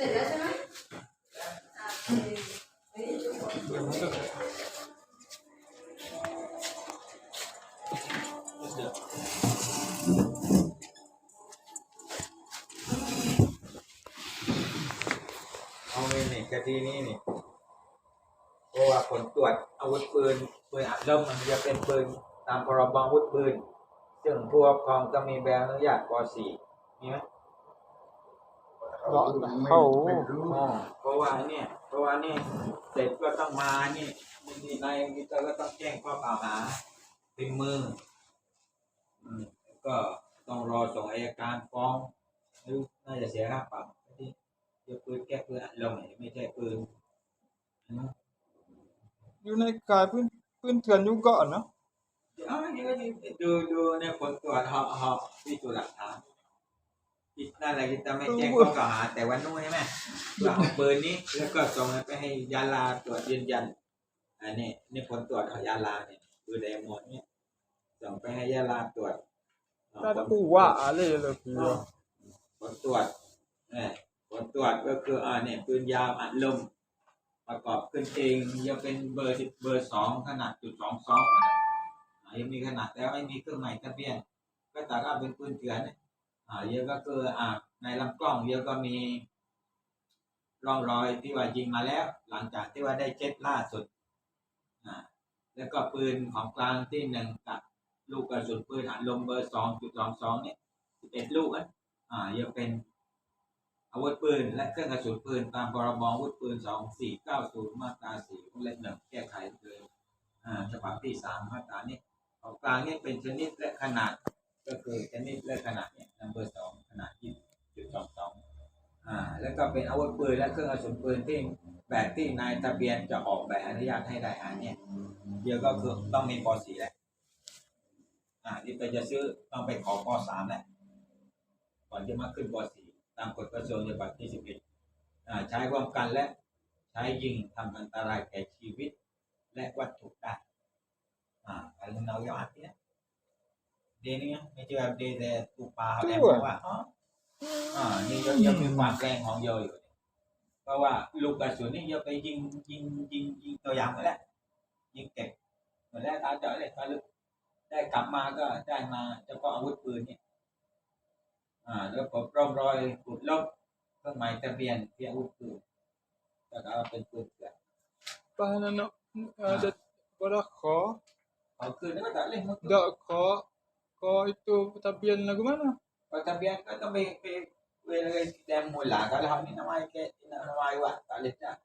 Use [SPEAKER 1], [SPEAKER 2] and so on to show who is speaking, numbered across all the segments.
[SPEAKER 1] ร็จแล้วใช่ไหมอะโอเคเฮ้ยจุ๊บ
[SPEAKER 2] เอาเงินนี่คดีนี้นี่เพราะว่าผลตรวจอาวุธปืนปืนอัดลมมันจะเป็นปืนตามพรบอาวุธปืน ซึ่งผู้ครอบครองต้องมีใบอนุญาตป .4 มีไหม
[SPEAKER 3] เราเข้า
[SPEAKER 2] อ๋อเพราะว่าเนี่ยเพราะว่านี่เสร็จก็ต้องมานี่นี่นายวิจารก็ต้องแจ้งข้อกล่าวหาเป็นมืออืมก็ต้องรอส่งอายการฟ้องหรือน่าจะเสียค่าปรับที่เดี๋ยวปืนแก้ปืนอัดลมเนี่ยไม่ใช่ปืนนะ
[SPEAKER 3] อยู่ในกายพื้นพื้นเถื่อนอยู่ก่อนเนาะ
[SPEAKER 2] เดี๋ยวนี่ก็ดูดูในผลตรวจเหาะเหาะพิสูจน์หลักฐาน คิดนั่นแหละที่จะไม่แจ้งข้อกล่าวหาแต่วันนู้นใช่ไหมเราเอาปืนนี้แล้วก็ส่งไปให้ยาลาตรวจยืนยัน อันนี้นี่ผลตรวจของยาลาเนี่ยคือไดมอนด์เนี่ยส่งไปให้ยาลาตรวจเอ่อ
[SPEAKER 3] น่าจะอู้ว่าอะไรเลยพี่ว่า
[SPEAKER 2] ผลตรวจเนี่ยผลตรวจก็คืออ่าเนี่ยปืนยาวอัดลมประกอบขึ้นเองยังเป็นเบอร์สิบเบอร์สองขนาดจุดสองสองยังมีขนาดแต่ไม่มีเครื่องหมายทะเบียน ก็แต่ก็เป็นปืนเถื่อน เยอ่าเยอะก็คืออ่าในลำกล้องเยอะก็มีร่องรอยที่ว่ายิงมาแล้ว หลังจากที่ว่าได้เจ็ตล่าสุดอ่าแล้วก็ปืนของกลางที่หนึ่งกับลูกกระสุนปืนอัดลมเบอร์สองจุดสองสองเนี่ยสิบเอ็ดลูกอะอ่ายังเป็นอาวุธปืนและเครื่องกระสุนปืนตามพรบอาวุธปืนสองสี่เก้าศูนย์มาตราสี่วงเล็บหนึ่งแก้ไขเลยอ่าฉบับที่สามมาตรานี้ของกลางเนี่ยเป็นชนิดและขนาดก็คือชนิดและขนาด เป็นอาวุธปืนและเครื่องกระสุนปืนที่แบบที่นายทะเบียนจะออกใบอนุญาตให้ได้อันเนี่ยเดียวก็คือต้องมีป .4 แหละอ่าที่ไปจะซื้อต้องไปขอป .3 แหละก่อนจะมาขึ้นป .4 ตามกฎกระทรวงฉบับที่11อ่าใช้ร่วมกันและใช้ยิงทำอันตรายแก่ชีวิต และวัตถุได้อ่า kalau nak yang mati ya. Dia ni kan, macam dia dia lupa dia buat. Ha? Ha, ni dia dia punya ความแรงของโยอยู่เนี่ยเพราะว่าลูกกระสุนนี่โยไปยิงยิงยิงยิงตัวอย่างไปแล้ว ยิงเก็บหมดแล้วตาเจาะเลยตาลึกได้กลับมาก็ได้มาเฉพาะอาวุธปืนเนี่ย อ่า แล้วก็ร่องรอยขุดลบเครื่องหมายทะเบียนที่อาวุธปืนแล้วก็เอาเป็นปืนเถื่อน
[SPEAKER 3] tahanan nak ada pada kho
[SPEAKER 2] เอาคืนแล้วก็ตัดเล่นมัน
[SPEAKER 3] dak kho kho itu tabian lagu mana
[SPEAKER 2] ก็ทะเบียนก็ต้องไปไปเวลาแดมมูลา kalau hal ni nama ke nama iwa tak boleh tak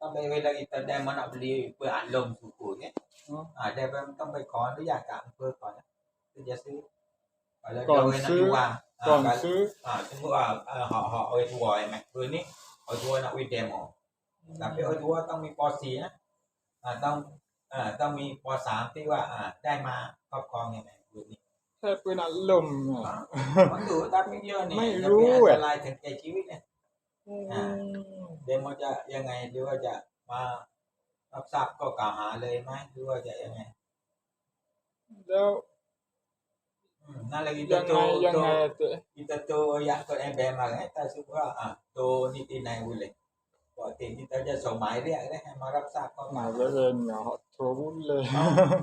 [SPEAKER 2] ต้องไปเวลา kita แดมมันเอาไปเพื่ออ่านลมสุกุเนี่ย
[SPEAKER 3] อ๋อ
[SPEAKER 2] อ่าแต่ต้องไปขออนุญาตกับอำเภอก่อนนะถึงจะซื้อแล้ว
[SPEAKER 3] ก่อน
[SPEAKER 2] โดย
[SPEAKER 3] ซื้อ
[SPEAKER 2] นโยบาย
[SPEAKER 3] ก่อน
[SPEAKER 2] อ่า
[SPEAKER 3] ซื้อ
[SPEAKER 2] อ่าสมมติว่าเอ่อ họ họ เอาไปทัวร์ใช่ไหมคืนนี้เอาทัวร์นะวิดเดโมแต่ไปเอาทัวร์ต้องมีป .4 นะอ่าต้องอ่าต้องมีป .3 ที่ว่าอ่าได้มาครอบครองยังไงคืนนี้
[SPEAKER 3] แค่ปืนอัดลมอะ
[SPEAKER 2] มันดูตามไม่เยอะนี่
[SPEAKER 3] ไม่
[SPEAKER 2] จะ
[SPEAKER 3] รู้
[SPEAKER 2] เป็นอัน
[SPEAKER 3] อะ
[SPEAKER 2] ตรายถึงแก่ชีวิตเนี่ย
[SPEAKER 3] อืม
[SPEAKER 2] เดโมจะยังไงหรือว่าจะมารับทราบก็กล่าวหาเลยไหมหรือว่าจะยังไง
[SPEAKER 3] แล้ว
[SPEAKER 2] อืมนั่นแหละกิ
[SPEAKER 3] ยั
[SPEAKER 2] ต
[SPEAKER 3] ง
[SPEAKER 2] โต
[SPEAKER 3] ไงยัง
[SPEAKER 2] โต
[SPEAKER 3] ไงเตะ
[SPEAKER 2] kita tu yang kot MBM lah kan tak suka ah tu ni tinai boleh buat tin kita je somai dia kan marap sak kau
[SPEAKER 3] หนา
[SPEAKER 2] mai
[SPEAKER 3] จะเป็นเหงาโทรบุญเลย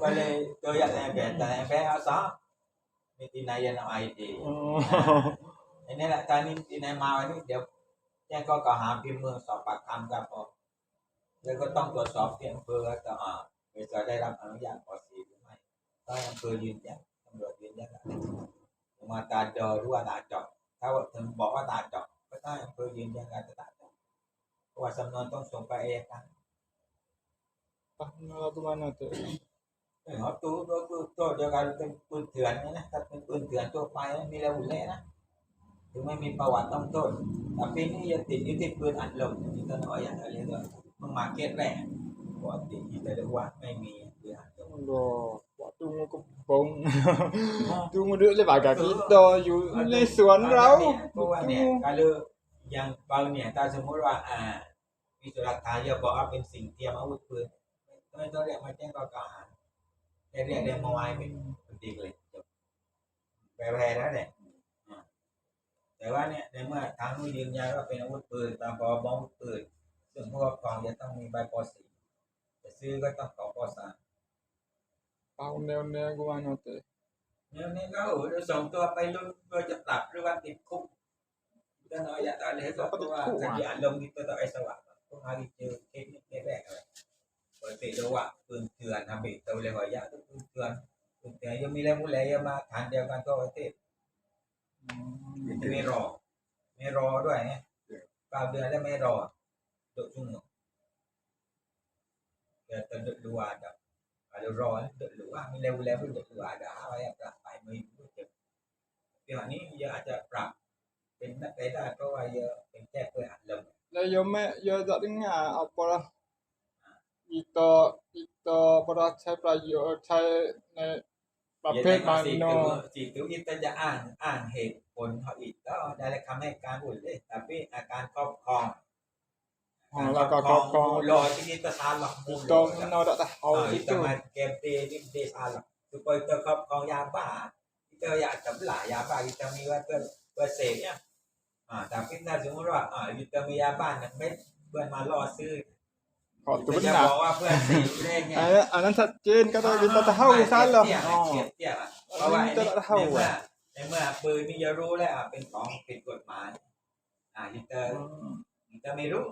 [SPEAKER 2] boleh tu yang MBM tak MBM asa ni tinai yang nak ID
[SPEAKER 3] อ๋อ
[SPEAKER 2] ini lah tani tinai mau ni dia แจ้งข้อกล่าวหาพิมพ์มือสอบปากคำกับพอแล้วก็ต้องตรวจสอบที่อำเภอว่าจะอ่าจะได้รับอนุญาตป .4 หรือไม่ถ้าอำเภอยืนยันตำรวจยืนยันอะไรมาตาเจอหรือว่าตาเจาะถ้าว่าถึงบอกว่าตาเจาะก็ต้องอำเภอยืนยันการตาเจาะเพราะว่าสำนวนต้องส่งไปอัยการ
[SPEAKER 3] tahanan lagu mana tuh
[SPEAKER 2] เออเขาตู้ตัวตู้ตัวเดียวกันเป็นปืนเถื่อนเนี่ยนะถ้าเป็นปืนเถื่อนทั่วไปมีระบุเละนะถึงไม่มีประวัติต้องโทษแต่ปีนี้ยังติดอยู่ที่ปืนอัดลมนี่ก็น้อยอย่างไรด้วยมึงมาเก็ตแรกปกติที่แต่ละวันไม่มีปืนอัดลม
[SPEAKER 3] Loh, waktu mau ke bong. Tunggu dulu le baga kita you le suan
[SPEAKER 2] เพ
[SPEAKER 3] rau.
[SPEAKER 2] ราะว่าเนี่ย kalau yang บางเนี่ยถ้าสมมติว่าอ่ามีสุรักฐานจะบอกว่าเป็นสิ่งเทียมอาวุธปืนไม่ต้องเรียกมาแจ้งข้อกล่าวหา แค่เรียกเรียกมาไว้เป็นเป็นดีเลยจบแปลๆแล้วเนี่ยแต่ว่าเนี่ยในเมื่อทางนู้นยืนยันว่าเป็นอาวุธปืนตามพรบอาวุธปืนซึ่งผู้ครอบครองจะต้องมีใบป .4 จะซื้อก็ต้องขอป .3
[SPEAKER 3] เอาแนวแนวกูว่าเนาะแต่
[SPEAKER 2] เนี่ยนี่ก็โอ้โหส่งตัวไปลุ้นเพื่อจะปรับหรือว่าติดคุกก็น้อยอย่าตอนนี้ก็เพราะว่าคดีอารมณ์ที่ตัวต่อไอ้สวัสดิ์พวกมาที่เจอเคสนี้แรกอะไร เปิเผยว่าปืนเถื่อนทำเบรกตัวเลยว่ายะปืนเถื่อนปืนเถื่อนยังมีแรงมุนแรงมาฐานเดียวกันก็ประเทศ
[SPEAKER 3] อืม
[SPEAKER 2] ไม่รอไม่รอด้วยเนี่ยเก้าเดือนแล้วไม่รอโดดชุ่มเกิดจะโดดดูอาดับ ada rol duduk luar ni level-level duduk luar ada hal yang tak baik mengikut je. Pihak ni dia ada prak. เป็นนักเตะได้เพราะว่าเยอะเป็นแค่เพื่ออัดลม
[SPEAKER 3] แล้วยมแม่โยจะได้งาเอาปะ อีตออีตอปะใช้ประโยชน์ใช้ในประเภทมัน
[SPEAKER 2] สี
[SPEAKER 3] เนาะ
[SPEAKER 2] ตัวสีตัวอิตจะอ่านอ่านเหตุผลเขาอีกก็ได้คำให้การอุ่นเลยแต่เป็นอาการครอบครอง
[SPEAKER 3] อ๋อแล้วก็ครอบครอง
[SPEAKER 2] รอที่นี่ตะซาหลัก
[SPEAKER 3] อีตอมันเอาแต่เอา
[SPEAKER 2] Oh,
[SPEAKER 3] อี
[SPEAKER 2] itu
[SPEAKER 3] ตัว
[SPEAKER 2] mah kempe ni dia salah. Supaya kita kau kau ya apa? Kita ya sebelah ya apa kita mi wa ke bersihnya. Ah, tapi nak semua ah kita mi ya apa nak met เพื่อนมารอซื้อ
[SPEAKER 3] ขอตัว
[SPEAKER 2] จะ
[SPEAKER 3] หนา
[SPEAKER 2] บอกว่าเพื่อนสีเลขไง
[SPEAKER 3] อันนั้นอันนั้นชัดเจนก็ต้องยินตะเท่าซะเหรออ๋อ
[SPEAKER 2] เทียบเทียบอะเพราะว่าในเมื่อในเมื่อปืนนี่จะรู้แล้วอะเป็นของผิดกฎหมาย อ่าอิตาอิตาไม่รู้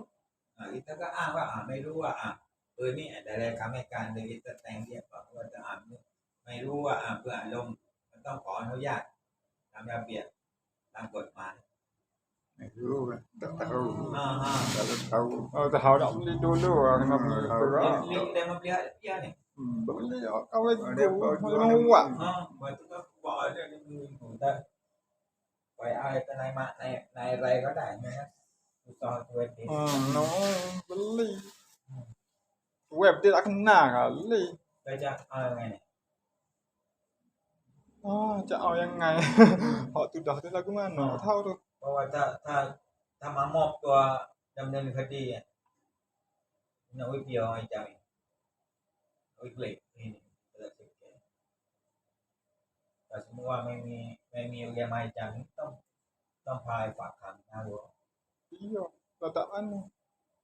[SPEAKER 2] อ่าอิตาก็อ้างว่าอ่าไม่รู้ว่าอ่าปืนนี่อะไรคำให้การโดยอิตาแต่งเรียกว่าจะอ่านไม่รู้ว่าอ่าเพื่ออารมณ์มันต้องขออนุญาตตามระเบียบตามกฎหมาย
[SPEAKER 1] ไม่ รู้อะแต่เขา
[SPEAKER 2] อ่าอ่า
[SPEAKER 1] แต่เขา
[SPEAKER 3] เอาแต่เขาดอกลีดูดูอะครับตัว
[SPEAKER 2] ลิงเดมเบียเยอะนี่
[SPEAKER 3] บลีเอาไว้ดูมันหัว
[SPEAKER 2] อ่าเหมือนก็บอกเรื่องนี้มือผมได้ไปอะไรก็ในมาในในอะไรก็ได้นะ ครับอุตส่าห์ตัวเอง
[SPEAKER 3] อืมน้องบลีเว็บที่รักหน้าค่ะลี
[SPEAKER 2] ก็จะเอาไงเนี่ย
[SPEAKER 3] อ๋อจะเอายังไงพอตุดดอกที่รักมาหนอเท่าตัว
[SPEAKER 2] เพราะว่าถ้าถ้าถ้ามามอบตัวดำเนินคดีอะน่าวิเดียวไอ้จังวิกฤตนี่แต่สุดแก่แต่สมมติว่าไม่มีไม่มีเรียนมาจังต้องต้องพายฝากขังนะหัว
[SPEAKER 3] iyo tataan mo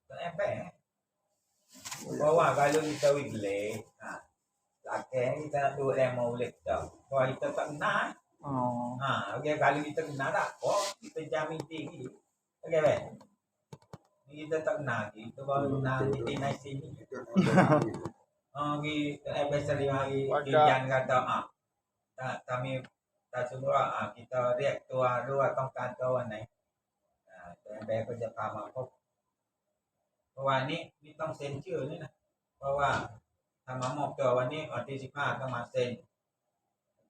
[SPEAKER 2] แต่แอบแฝงเพราะว่าการเรื่ องจะวิกฤตอะหลักแกนี่จะดูแลมาเล็กเจ้าเพราะ itu tak benar
[SPEAKER 3] oh
[SPEAKER 2] Ah, okey kalau kita kena tak, oh kita jamin tinggi. Okey baik. Ni kita tak kena lagi, kita baru kena di di naik sini. Ah, kita advisory hari
[SPEAKER 3] Maka-
[SPEAKER 2] di yang kata ah. Tak kami tak semua ah kita react ตัวรู้ว่าต้องการตัววันไหน อ่าแต่แบบก็จะพามาพบเพราะว่านี้นี่ต้องเซ็นชื่อนี่นะเพราะว่าถ้ามามอบตัววันนี้วันที่สิบห้าต้องมาเซ็น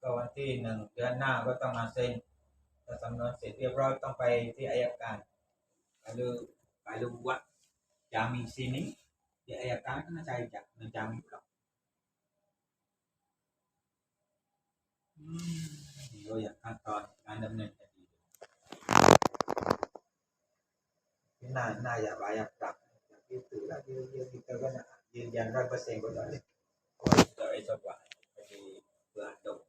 [SPEAKER 2] ก็วันที่หนึ่งเดือนหน้าก็ต้องมาเซ็นถ้าสำนวนเสร็จเรียบร้อยต้องไปที่อายการ kalau kalau buat jamin sini di ayatkan kena cari jak menjamin pula hmm. oh ya ขั้นตอนการดำเนินคดี ที่น่าน่าอย่าบายักปรับอย่างที่ถือแล้วยืนยืน kita kan nak ยืนยันร้อยเปอร์เซ็นต์ก็ได้เพราะว่าเราไอ้สบายคดีเพื่อดม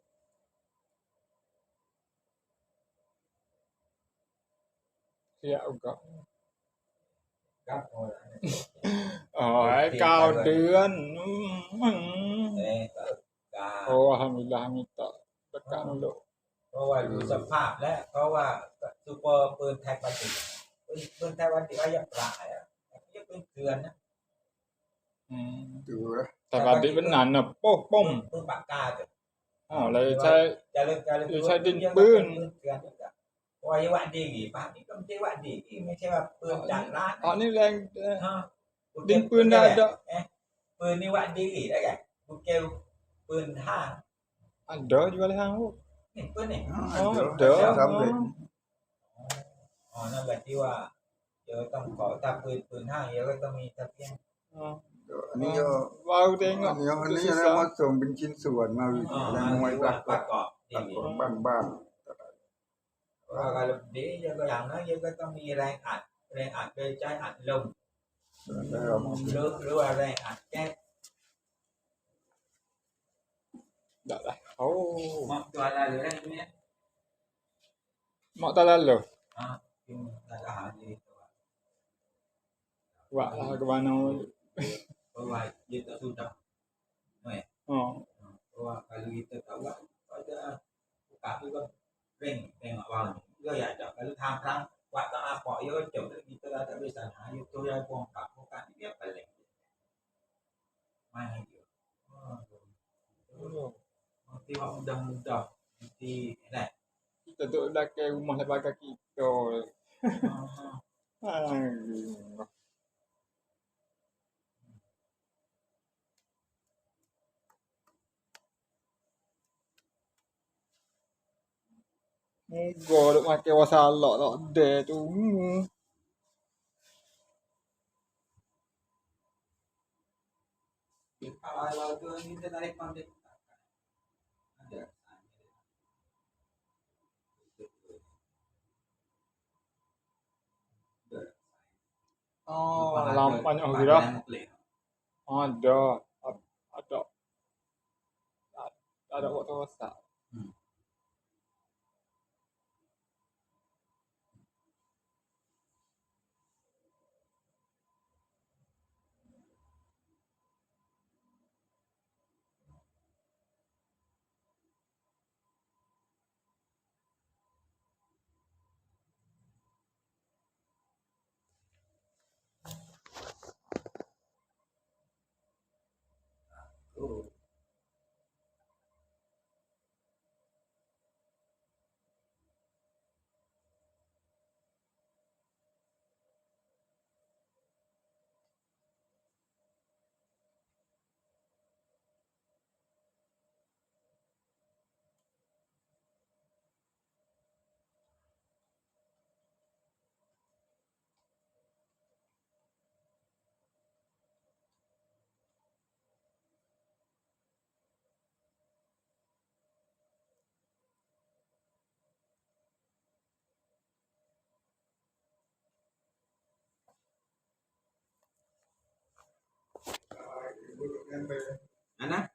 [SPEAKER 3] siya uga
[SPEAKER 2] ครับโอ้ย
[SPEAKER 3] oh ay kau diyan mm
[SPEAKER 2] เอ๊ะก็กา
[SPEAKER 3] oh alhamdulillah minta dekat dulu
[SPEAKER 2] เพราะว่าดูสภาพและเพราะว่าซูเปอร์ปืนไทยปฏิปืนปืนไทยปฏิว่ายังปลายอะยังเป็นเกลือนนะ
[SPEAKER 3] hmm
[SPEAKER 1] ดูนะ
[SPEAKER 3] แต่ว่าดิเป็นหนานน่ะโป๊ะป้ม
[SPEAKER 2] ปืนปากกาจ้ะ
[SPEAKER 3] อ๋อเลยใช้
[SPEAKER 2] จะเลิกจะเลิก
[SPEAKER 3] หรือใช้ดินปืน
[SPEAKER 2] เกลือนจ้ะเพราะว่ายังว่าดีกี่ป่ะนี่ก็ไม่ใช่ว่าดีกี่ไม่ใช่ว่าปืนจากร้าน
[SPEAKER 3] อ๋อนี่แรง
[SPEAKER 2] ฮะ
[SPEAKER 3] ดินปืนได้ด้วย
[SPEAKER 2] เอ๊ะปืนนี่ว่าดีกี่ได้ไงบุกเกลปืนห้าง
[SPEAKER 3] ada jual hang
[SPEAKER 2] นี่ปืนนี่
[SPEAKER 3] oh
[SPEAKER 1] Dah
[SPEAKER 3] ada
[SPEAKER 1] sampai.
[SPEAKER 2] อ๋อนั่นแหละที่ว่าเดี๋ยวต้องขอถ้าปืนปืนห้างเดี๋ยวก็ต้องมีทะเบียน
[SPEAKER 3] oh
[SPEAKER 1] Ni yo
[SPEAKER 3] baru tengok
[SPEAKER 1] ni yo
[SPEAKER 3] tu
[SPEAKER 1] ni
[SPEAKER 3] susah.
[SPEAKER 1] yang masuk bincin suan mari
[SPEAKER 2] อ๋อ
[SPEAKER 1] yang
[SPEAKER 2] ที่
[SPEAKER 1] mai
[SPEAKER 2] ว่า
[SPEAKER 1] tak
[SPEAKER 2] ประกอบดี
[SPEAKER 1] tak ban-ban
[SPEAKER 2] ว่าการดีเยอะก็อย่างนั้นเยอะก็ต้องมีแรงอัดแรงอัดโดยใช้อัดลม
[SPEAKER 1] Dalam
[SPEAKER 2] หรือหรือว่าแรงอัดแก๊ส
[SPEAKER 3] dah lah oh
[SPEAKER 2] มอบตัวอะไรหรืออะไรพวก เนี้ย
[SPEAKER 3] mak tak lalu
[SPEAKER 2] Ah, yung nag-ahali.
[SPEAKER 3] Wa lah ke mana.
[SPEAKER 2] Bahwa dia tak sudah.
[SPEAKER 3] Oh.
[SPEAKER 2] Bahwa kalau kita tak buat, pada buka tu kan ring tengok bawah ni. Dia ya tak kalau thang thang buat tak apa ya jauh kita dah tak bisa nah itu tu yang buang kat bukan dia paling. Mana dia? Nanti orang mudah-mudah nanti eh
[SPEAKER 3] Kita duduk belakang rumah lepas kaki kita. Ah, Muka duk makan wasalak tak ada tu. Hmm.
[SPEAKER 2] Kalau tu kita tarik pandai. Ada.
[SPEAKER 3] Oh, lampanya oh kira. Ada. Ada. Ada waktu wasak.
[SPEAKER 2] Oh. ¿Ana?